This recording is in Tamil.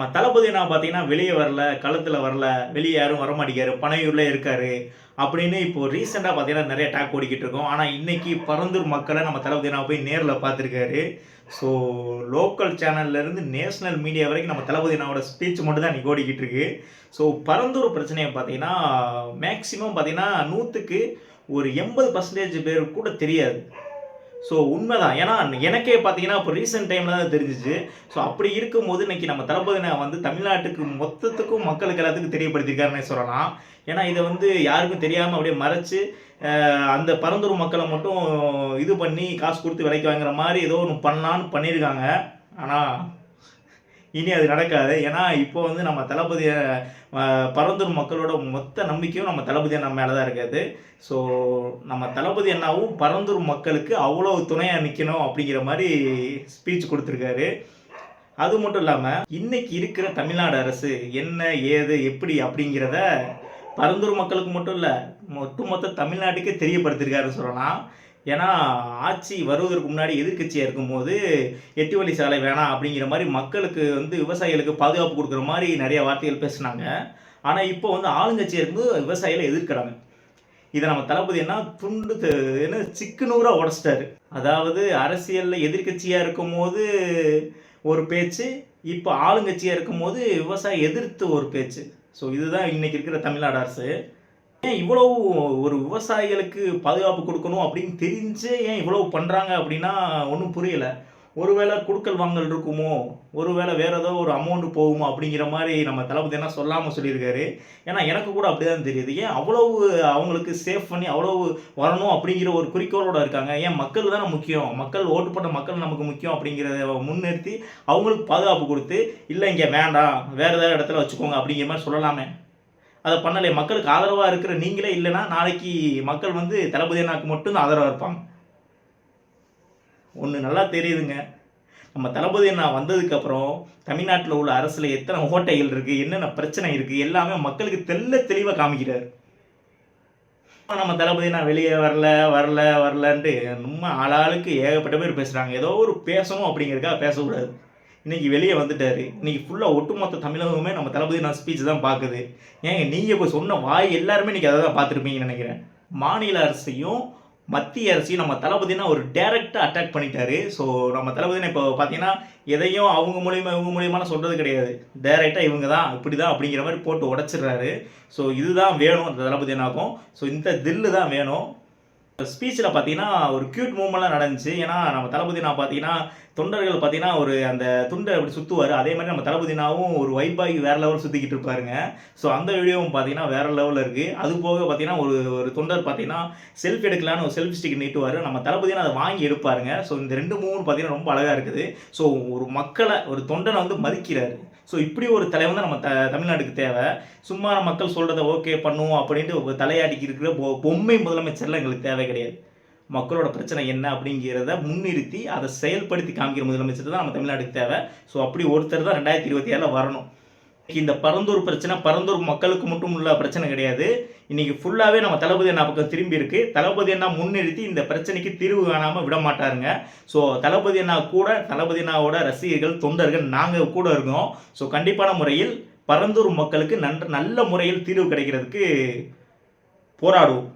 நம்ம தளபதி நான் பார்த்தீங்கன்னா வெளியே வரல களத்தில் வரல வெளியே யாரும் வரமாட்டேங்காரு பனையூரில் இருக்காரு அப்படின்னு இப்போ ரீசெண்டாக பார்த்தீங்கன்னா நிறைய டாக் ஓடிக்கிட்டு இருக்கோம். ஆனால் இன்னைக்கு பரந்தூர் மக்களை நம்ம தளபதி நான் போய் நேரில் பார்த்துருக்காரு. ஸோ லோக்கல் சேனல்லேருந்து நேஷ்னல் மீடியா வரைக்கும் நம்ம தளபதி நாவோட ஸ்பீச் மட்டும் தான் இன்னைக்கு ஓடிக்கிட்டு இருக்கு. ஸோ பரந்தூர் பிரச்சனையை பார்த்தீங்கன்னா மேக்ஸிமம் பார்த்தீங்கன்னா நூற்றுக்கு ஒரு எண்பது பர்சன்டேஜ் பேர் கூட தெரியாது. ஸோ உண்மைதான். ஏன்னா எனக்கே பார்த்தீங்கன்னா இப்போ ரீசெண்ட் டைமில் தான் தெரிஞ்சிச்சு. ஸோ அப்படி இருக்கும்போது இன்னைக்கு நம்ம தளபதினா வந்து தமிழ்நாட்டுக்கு மொத்தத்துக்கும் மக்களுக்கு எல்லாத்துக்கும் தெரியப்படுத்திருக்காருன்னே சொல்லலாம். ஏன்னா இதை வந்து யாருக்கும் தெரியாமல் அப்படியே மறைச்சு அந்த பரந்தூர் மக்களை மட்டும் இது பண்ணி காசு கொடுத்து விலைக்கு வாங்குற மாதிரி ஏதோ ஒன்று பண்ணலான்னு பண்ணியிருக்காங்க. ஆனால் இனி அது நடக்காது. ஏன்னா இப்போ வந்து நம்ம தளபதியை பரந்தூர் மக்களோட மொத்த நம்பிக்கையும் நம்ம தளபதி அண்ணா மேலே தான் இருக்காது. ஸோ நம்ம தளபதி அண்ணாவும் பரந்தூர் மக்களுக்கு அவ்வளோ துணையாக நிற்கணும் அப்படிங்கிற மாதிரி ஸ்பீச் கொடுத்துருக்காரு. அது மட்டும் இல்லாமல் இன்னைக்கு இருக்கிற தமிழ்நாடு அரசு என்ன ஏது எப்படி அப்படிங்கிறத பரந்தூர் மக்களுக்கு மட்டும் இல்லை ஒட்டுமொத்த தமிழ்நாட்டுக்கே தெரியப்படுத்திருக்காருன்னு சொல்லலாம். ஏன்னா ஆட்சி வருவதற்கு முன்னாடி எதிர்க்கட்சியாக இருக்கும்போது எட்டு வழி சாலை வேணாம் அப்படிங்கிற மாதிரி மக்களுக்கு வந்து விவசாயிகளுக்கு பாதுகாப்பு கொடுக்குற மாதிரி நிறைய வார்த்தைகள் பேசுனாங்க. ஆனால் இப்போ வந்து ஆளுங்கட்சியாக இருக்கும்போது விவசாயிகளை எதிர்க்கிறாங்க. இதை நம்ம தளபதி என்ன துண்டு என்ன சிக்குநூறாக உடச்சிட்டாரு. அதாவது அரசியலில் எதிர்க்கட்சியாக இருக்கும்போது ஒரு பேச்சு இப்போ ஆளுங்கட்சியாக இருக்கும்போது விவசாயி எதிர்த்து ஒரு பேச்சு. ஸோ இதுதான் இன்னைக்கு இருக்கிற தமிழ்நாடு அரசு. ஏன் இவ்வளவு ஒரு விவசாயிகளுக்கு பாதுகாப்பு கொடுக்கணும் அப்படின்னு தெரிஞ்சே ஏன் இவ்வளவு பண்ணுறாங்க அப்படின்னா ஒன்றும் புரியலை. ஒருவேளை குடுக்கல் வாங்கல் இருக்குமோ? ஒருவேளை வேறு ஏதோ ஒரு அமௌண்ட்டு போகுமோ அப்படிங்கிற மாதிரி நம்ம தளபதி என்ன சொல்லாமல் சொல்லியிருக்காரு. ஏன்னா எனக்கு கூட அப்படிதான் தெரியுது. ஏன் அவ்வளவு அவங்களுக்கு சேஃப் பண்ணி அவ்வளவு வரணும் அப்படிங்கிற ஒரு குறிக்கோளோடு இருக்காங்க. ஏன் மக்கள் தானே முக்கியம்? மக்கள் ஓட்டு போட்ட மக்கள் நமக்கு முக்கியம் அப்படிங்கிறத முன்னிறுத்தி அவங்களுக்கு பாதுகாப்பு கொடுத்து இல்லை இங்கே வேண்டாம். வேறு ஏதாவது இடத்துல வச்சுக்கோங்க அப்படிங்கிற மாதிரி சொல்லலாமே. அதை பண்ணலை. மக்களுக்கு ஆதரவாக இருக்கிற நீங்களே இல்லைன்னா நாளைக்கு மக்கள் வந்து தளபதி அண்ணாக்கு மட்டும் ஆதரவாக இருப்பாங்க. ஒன்று நல்லா தெரியுதுங்க. நம்ம தளபதி அண்ணா வந்ததுக்கப்புறம் தமிழ்நாட்டில் உள்ள அரசில் எத்தனை ஓட்டைகள் இருக்குது என்னென்ன பிரச்சனை இருக்குது எல்லாமே மக்களுக்கு தெல்ல தெளிவாக காமிக்கிறார். நம்ம தளபதி நான் வெளியே வரல வரல வரலன்ட்டு நம்ம ஆளாளுக்கு ஏகப்பட்ட பேர் பேசுகிறாங்க ஏதோ ஒரு பேசணும் அப்படிங்கிறதுக்காக பேசக்கூடாது. இன்னைக்கு வெளியே வந்துட்டார். இன்னைக்கு ஃபுல்லாக ஒட்டுமொத்த தமிழகமே நம்ம தளபதி நான் ஸ்பீச் தான் பார்க்குது. ஏங்க நீங்கள் இப்போ சொன்ன வாய் எல்லாருமே இன்றைக்கி அதை தான் பார்த்துருப்பீங்கன்னு நினைக்கிறேன். மாநில அரசையும் மத்திய அரசையும் நம்ம தளபதினா ஒரு டேரெக்டாக அட்டாக் பண்ணிட்டாரு. ஸோ நம்ம தளபதினா இப்போ பார்த்தீங்கன்னா எதையும் அவங்க மூலியமாக இவங்க மூலியமாக சொல்கிறது கிடையாது. டேரெக்டாக இவங்க தான் இப்படி தான் அப்படிங்கிற மாதிரி போட்டு உடச்சிடுறாரு. ஸோ இதுதான் வேணும் அந்த தளபதினாக்கும் ஸோ இந்த தில்லு தான் வேணும். ஸ்பீச்சில் பார்த்தீங்கன்னா ஒரு க்யூட் மூமெண்ட்லாம் நடந்துச்சு. ஏன்னா நம்ம தளபதினா பார்த்தீங்கன்னா தொண்டர்கள் பார்த்தீங்கன்னா ஒரு அந்த துண்டை அப்படி சுற்றுவார் அதே மாதிரி நம்ம தளபதினாவும் ஒரு வைப்பாகி வேற லெவல் சுற்றிக்கிட்டு இருப்பாருங்க. ஸோ அந்த வீடியோவும் பார்த்தீங்கன்னா வேற லெவலில் இருக்குது அது போக பார்த்தீங்கன்னா ஒரு ஒரு தொண்டர் பார்த்தீங்கன்னா செல்ஃபி எடுக்கலான்னு ஒரு செல்ஃபி ஸ்டிக் நீட்டுவார். நம்ம தளபதினா அதை வாங்கி எடுப்பாருங்க. ஸோ இந்த ரெண்டு மூணு பார்த்தீங்கன்னா ரொம்ப அழகாக இருக்குது. ஸோ ஒரு மக்களை ஒரு தொண்டனை வந்து மதிக்கிறாரு. ஸோ இப்படி ஒரு தலைவன் தான் நம்ம த தமிழ்நாட்டுக்கு தேவை. சும்மா மக்கள் சொல்கிறத ஓகே பண்ணுவோம் அப்படின்ட்டு ஒரு தலையாடிக்கு இருக்கிற பொ பொம்மை முதலமைச்சர்லாம் எங்களுக்கு தேவை கிடையாது. மக்களோட பிரச்சனை என்ன அப்படிங்கிறத முன்னிறுத்தி அதை செயல்படுத்தி காமிக்கிற முதலமைச்சர் தான் நம்ம தமிழ்நாட்டுக்கு தேவை. ஸோ அப்படி ஒருத்தர் தான் ரெண்டாயிரத்தி இருபத்தி ஏழில் வரணும். இந்த பரந்தூர் பிரச்சனை பரந்தூர் மக்களுக்கு மட்டும் உள்ள பிரச்சனை கிடையாது. இன்னைக்கு ஃபுல்லாகவே நம்ம தளபதி அண்ணா பக்கம் திரும்பி இருக்கு. தளபதி அண்ணா முன்னிறுத்தி இந்த பிரச்சனைக்கு தீர்வு காணாமல் விட மாட்டாருங்க. ஸோ தளபதி அண்ணா கூட தளபதி அண்ணாவோட ரசிகர்கள் தொண்டர்கள் நாங்கள் கூட இருக்கோம். ஸோ கண்டிப்பான முறையில் பரந்தூர் மக்களுக்கு நன்ற நல்ல முறையில் தீர்வு கிடைக்கிறதுக்கு போராடுவோம்.